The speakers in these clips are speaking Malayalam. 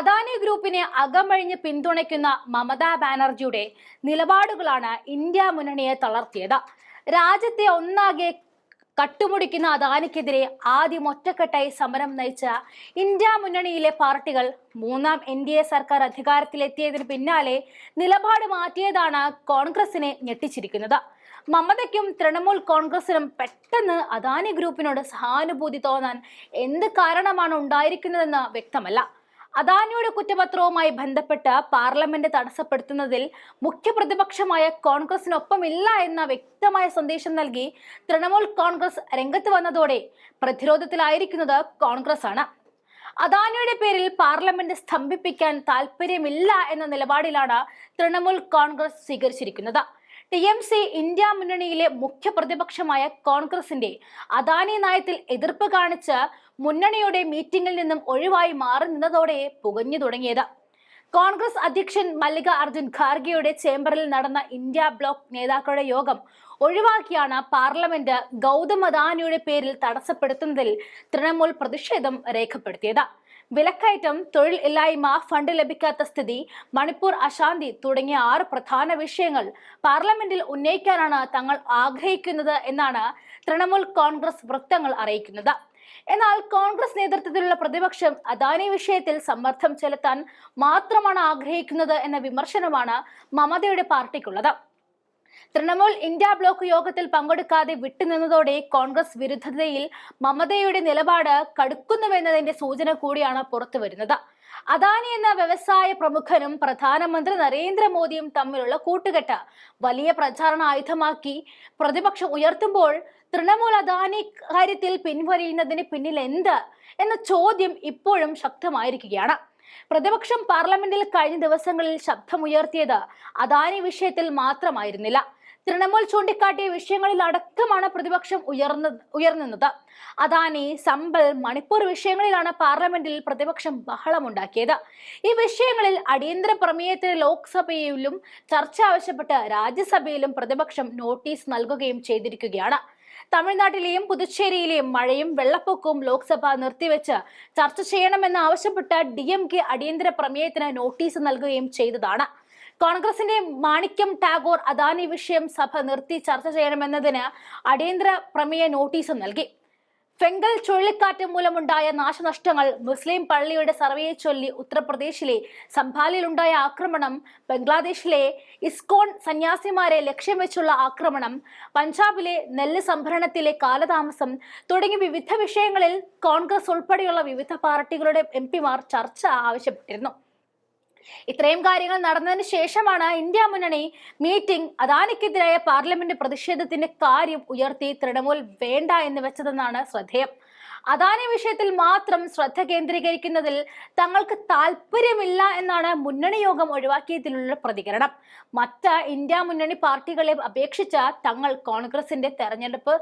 അദാനി ഗ്രൂപ്പിനെ അകമഴിഞ്ഞ് പിന്തുണയ്ക്കുന്ന മമതാ ബാനർജിയുടെ നിലപാടുകളാണ് ഇന്ത്യ മുന്നണിയെ തളർത്തിയത്. രാജ്യത്തെ ഒന്നാകെ കട്ടുമുടിക്കുന്ന അദാനിക്കെതിരെ ആദ്യം ഒറ്റക്കെട്ടായി സമരം നയിച്ച ഇന്ത്യ മുന്നണിയിലെ പാർട്ടികൾ മൂന്നാം എൻ ഡി എ സർക്കാർ അധികാരത്തിലെത്തിയതിന് പിന്നാലെ നിലപാട് മാറ്റിയതാണ് കോൺഗ്രസിനെ ഞെട്ടിച്ചിരിക്കുന്നത്. മമതയ്ക്കും തൃണമൂൽ കോൺഗ്രസിനും പെട്ടെന്ന് അദാനി ഗ്രൂപ്പിനോട് സഹാനുഭൂതി തോന്നാൻ എന്ത് കാരണമാണ് ഉണ്ടായിരിക്കുന്നതെന്ന് വ്യക്തമല്ല. അദാനിയുടെ കുറ്റപത്രവുമായി ബന്ധപ്പെട്ട് പാർലമെന്റ് തടസ്സപ്പെടുത്തുന്നതിൽ മുഖ്യപ്രതിപക്ഷമായ കോൺഗ്രസിനൊപ്പമില്ല എന്ന വ്യക്തമായ സന്ദേശം നൽകി തൃണമൂൽ കോൺഗ്രസ് രംഗത്ത് വന്നതോടെ പ്രതിരോധത്തിലായിരിക്കുന്നത് കോൺഗ്രസ് ആണ് അദാനിയുടെ പേരിൽ പാർലമെന്റ് സ്തംഭിപ്പിക്കാൻ താല്പര്യമില്ല എന്ന നിലപാടിലാണ് തൃണമൂൽ കോൺഗ്രസ് സ്വീകരിച്ചിരിക്കുന്നത്. ടി എം സി ഇന്ത്യ മുന്നണിയിലെ മുഖ്യ പ്രതിപക്ഷമായ കോൺഗ്രസിന്റെ അദാനി നയത്തിൽ എതിർപ്പ് കാണിച്ച് മുന്നണിയുടെ മീറ്റിംഗിൽ നിന്നും ഒഴിവായി മാറി നിന്നതോടെ പുകഞ്ഞു തുടങ്ങിയത്. കോൺഗ്രസ് അധ്യക്ഷൻ മല്ലിക അർജുൻ ഖാർഗെയുടെ ചേംബറിൽ നടന്ന ഇന്ത്യ ബ്ലോക്ക് നേതാക്കളുടെ യോഗം ഒഴിവാക്കിയാണ് പാർലമെന്റ് ഗൗതം അദാനിയുടെ പേരിൽ തടസ്സപ്പെടുത്തുന്നതിൽ തൃണമൂൽ പ്രതിഷേധം രേഖപ്പെടുത്തിയത്. വിലക്കയറ്റം തൊഴിൽ ഇല്ലായ്മ ഫണ്ട് ലഭിക്കാത്ത സ്ഥിതി മണിപ്പൂർ അശാന്തി തുടങ്ങിയ ആറ് പ്രധാന വിഷയങ്ങൾ പാർലമെന്റിൽ ഉന്നയിക്കാനാണ് തങ്ങൾ ആഗ്രഹിക്കുന്നത് എന്നാണ് തൃണമൂൽ കോൺഗ്രസ് വൃത്തങ്ങൾ അറിയിക്കുന്നത്. എന്നാൽ കോൺഗ്രസ് നേതൃത്വത്തിലുള്ള പ്രതിപക്ഷം അദാനി വിഷയത്തിൽ സമ്മർദ്ദം ചെലുത്താൻ മാത്രമാണ് ആഗ്രഹിക്കുന്നത് എന്ന വിമർശനമാണ് മമതയുടെ പാർട്ടിക്കുള്ളത്. തൃണമൂൽ ഇന്ത്യ ബ്ലോക്ക് യോഗത്തിൽ പങ്കെടുക്കാതെ വിട്ടുനിന്നതോടെ കോൺഗ്രസ് വിരുദ്ധതയിൽ മമതയുടെ നിലപാട് കടുക്കുന്നുവെന്നതിന്റെ സൂചന കൂടിയാണ് പുറത്തുവരുന്നത് അദാനി എന്ന വ്യവസായ പ്രമുഖനും പ്രധാനമന്ത്രി നരേന്ദ്രമോദിയും തമ്മിലുള്ള കൂട്ടുകെട്ട് വലിയ പ്രചാരണ ആയുധമാക്കി. പ്രതിപക്ഷം ഉയർത്തുമ്പോൾ തൃണമൂൽ അദാനി കാര്യത്തിൽ പിൻവലിയുന്നതിന് പിന്നിൽ എന്ത് എന്ന ചോദ്യം ഇപ്പോഴും ശക്തമായിരിക്കുകയാണ്. പ്രതിപക്ഷം പാർലമെന്റിൽ കഴിഞ്ഞ ദിവസങ്ങളിൽ ശബ്ദമുയർത്തിയത് അദാനി വിഷയത്തിൽ മാത്രമായിരുന്നില്ല. തൃണമൂൽ ചൂണ്ടിക്കാട്ടിയ വിഷയങ്ങളിൽ അടക്കമാണ് പ്രതിപക്ഷം ഉയർന്ന ഉയർന്നത്. അദാനി സമ്പൽ മണിപ്പൂർ വിഷയങ്ങളിലാണ് പാർലമെന്റിൽ പ്രതിപക്ഷം ബഹളമുണ്ടാക്കിയത്. ഈ വിഷയങ്ങളിൽ അടിയന്തര പ്രമേയത്തിന് ലോക്സഭയിലും ചർച്ച ആവശ്യപ്പെട്ട് രാജ്യസഭയിലും പ്രതിപക്ഷം നോട്ടീസ് നൽകുകയും ചെയ്തിരിക്കുകയാണ്. തമിഴ്നാട്ടിലെയും പുതുച്ചേരിയിലെയും മഴയും വെള്ളപ്പൊക്കവും ലോക്സഭ നിർത്തിവെച്ച് ചർച്ച ചെയ്യണമെന്ന് ആവശ്യപ്പെട്ട് ഡി എം കെ അടിയന്തര പ്രമേയത്തിന് നോട്ടീസ് നൽകുകയും ചെയ്തതാണ്. കോൺഗ്രസിന്റെ മാണിക്യം ടാഗോർ അദാനി വിഷയം സഭ നിർത്തി ചർച്ച ചെയ്യണമെന്നതിന് അടിയന്തര പ്രമേയ നോട്ടീസ് നൽകി. ഫെങ്കൽ ചുഴലിക്കാറ്റ് മൂലമുണ്ടായ നാശനഷ്ടങ്ങൾ മുസ്ലിം പള്ളിയുടെ സർവേയെ ചൊല്ലി ഉത്തർപ്രദേശിലെ സംഭാലിലുണ്ടായ ആക്രമണം ബംഗ്ലാദേശിലെ ഇസ്കോൺ സന്യാസിമാരെ ലക്ഷ്യം വെച്ചുള്ള ആക്രമണം പഞ്ചാബിലെ നെല്ല് സംഭരണത്തിലെ കാലതാമസം തുടങ്ങി വിവിധ വിഷയങ്ങളിൽ കോൺഗ്രസ് ഉൾപ്പെടെയുള്ള വിവിധ പാർട്ടികളുടെ എം ചർച്ച ആവശ്യപ്പെട്ടിരുന്നു. ഇത്രയും കാര്യങ്ങൾ നടന്നതിന് ശേഷമാണ് ഇന്ത്യ മുന്നണി മീറ്റിംഗ് അദാനിക്കെതിരായ പാർലമെന്റ് പ്രതിഷേധത്തിന്റെ കാര്യം ഉയർത്തി തൃണമൂൽ വേണ്ട എന്ന് വെച്ചതെന്നാണ് ശ്രദ്ധേയം. അദാനി വിഷയത്തിൽ മാത്രം ശ്രദ്ധ കേന്ദ്രീകരിക്കുന്നതിൽ തങ്ങൾക്ക് താല്പര്യമില്ല എന്നാണ് മുന്നണി യോഗം ഒഴിവാക്കിയതിലുള്ള പ്രതികരണം. മറ്റ് ഇന്ത്യ മുന്നണി പാർട്ടികളെ അപേക്ഷിച്ച് തങ്ങൾ കോൺഗ്രസിന്റെ തെരഞ്ഞെടുപ്പ്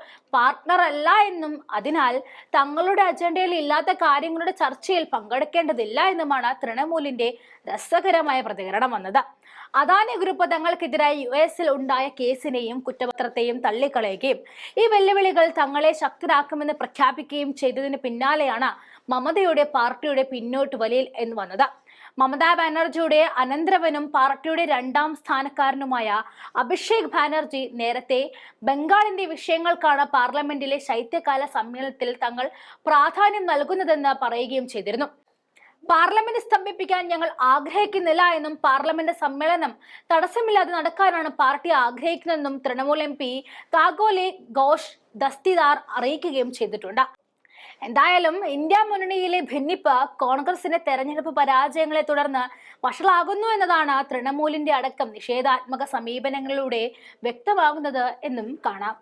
അല്ല എന്നും അതിനാൽ തങ്ങളുടെ അജണ്ടയിൽ ഇല്ലാത്ത കാര്യങ്ങളുടെ ചർച്ചയിൽ പങ്കെടുക്കേണ്ടതില്ല എന്നുമാണ് തൃണമൂലിന്റെ രസകരമായ പ്രതികരണം വന്നത്. അദാനി ഗ്രൂപ്പ് തങ്ങൾക്കെതിരായി യു എസിൽ ഉണ്ടായ കേസിനെയും കുറ്റപത്രത്തെയും തള്ളിക്കളയുകയും ഈ വെല്ലുവിളികൾ തങ്ങളെ ശക്തരാക്കുമെന്ന് പ്രഖ്യാപിക്കുകയും ചെയ്തതിന് പിന്നാലെയാണ് മമതയുടെ പാർട്ടിയുടെ പിന്നോട്ട് വലിയിൽ എന്ന് വന്നത്. മമതാ ബാനർജിയുടെ അനന്തരവനും പാർട്ടിയുടെ രണ്ടാം സ്ഥാനക്കാരനുമായ അഭിഷേക് ബാനർജി നേരത്തെ ബംഗാളിന്റെ വിഷയങ്ങൾക്കാണ് പാർലമെന്റിലെ ശൈത്യകാല സമ്മേളനത്തിൽ തങ്ങൾ പ്രാധാന്യം നൽകുന്നതെന്ന് പറയുകയും ചെയ്തിരുന്നു. പാർലമെന്റ് സ്തംഭിപ്പിക്കാൻ ഞങ്ങൾ ആഗ്രഹിക്കുന്നില്ല എന്നും പാർലമെന്റ് സമ്മേളനം തടസ്സമില്ലാതെ നടക്കാനാണ് പാർട്ടി ആഗ്രഹിക്കുന്നതെന്നും തൃണമൂൽ എം പി കാഗോലെ ഘോഷ് ദസ്തിദാർ അറിയിക്കുകയും ചെയ്തിട്ടുണ്ട്. എന്തായാലും ഇന്ത്യ മുന്നണിയിലെ ഭിന്നിപ്പ് കോൺഗ്രസിന്റെ തെരഞ്ഞെടുപ്പ് പരാജയങ്ങളെ തുടർന്ന് വഷളാകുന്നു എന്നതാണ് തൃണമൂലിന്റെ അടക്കം നിഷേധാത്മക സമീപനങ്ങളിലൂടെ വ്യക്തമാകുന്നത് എന്നും കാണാം.